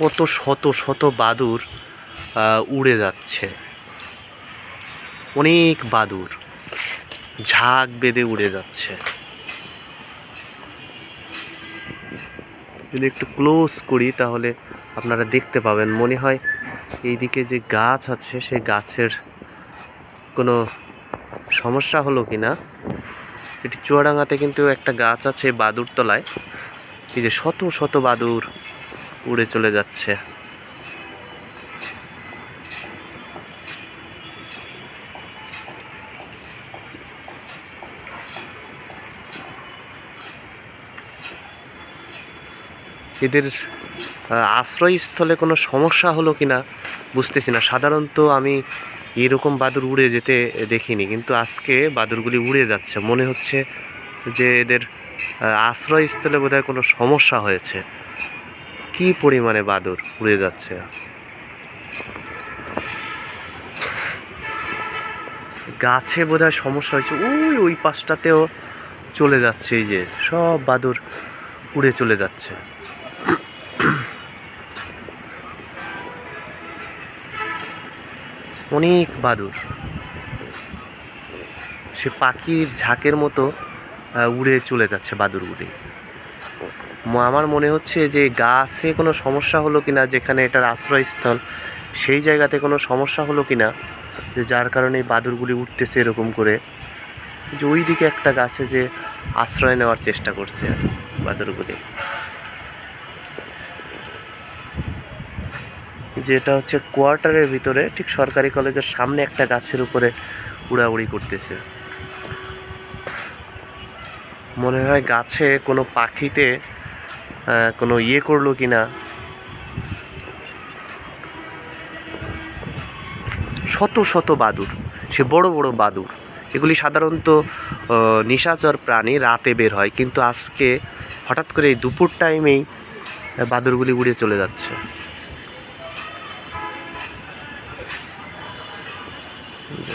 কত শত শত বাদুর উড়ে যাচ্ছে। অনেক বাদুর, ঝাঁক বেঁধে উড়ে যাচ্ছে। যদি একটু ক্লোজ করি, তাহলে আপনারা দেখতে পাবেন, মনে হয় এইদিকে যে গাছ আছে, সেই গাছের কোনো সমস্যা হলো কি না এটি চুয়াডাঙ্গাতে কিন্তু একটা গাছ আছে বাদুর তলায় এই যে শত শত বাদুর উড়ে চলে যাচ্ছে। এদের আশ্রয়স্থলে কোনো সমস্যা হলো কি না বুঝতেছি না। সাধারণত আমি এরকম বাদুর উড়ে যেতে দেখিনি, কিন্তু আজকে বাদুরগুলি উড়ে যাচ্ছে। মনে হচ্ছে যে এদের আশ্রয়স্থলে বোধহয় কোনো সমস্যা হয়েছে। কি পরিমাণে বাদুর উড়ে যাচ্ছে? গাছে বোধহয় সমস্যা হয়েছে। ওই ওই পাশটাতেও চলে যাচ্ছে এই যে, সব বাদুর উড়ে চলে যাচ্ছে। অনেক বাদুর। সে পাখির ঝাঁকের মতো উড়ে চলে যাচ্ছে বাদুরগুলি ম- আমার মনে হচ্ছে যে গাছে কোনো সমস্যা হলো কি না যেখানে এটার আশ্রয়স্থল, সেই জায়গাতে কোনো সমস্যা হলো কি না যে যার কারণে বাদুরগুলি উঠতেছে এরকম করে। যে ওই দিকে একটা গাছে যে আশ্রয় নেওয়ার চেষ্টা করছে আর বাদুরগুলি। যেটা হচ্ছে কোয়ার্টারের ভিতরে, ঠিক সরকারি কলেজের সামনে একটা গাছের উপরে উড়াউড়ি করতেছে। মনে হয় গাছে কোনো পাখিতে কোনো ইয়ে করল কি না? শত শত বাদুর, সে বড় বড় বাদুর। এগুলি সাধারণত নিশাচর প্রাণী রাতে বের হয়, কিন্তু আজকে হঠাৎ করে এই দুপুর টাইমেই বাদুরগুলি উড়ে চলে যাচ্ছে। যে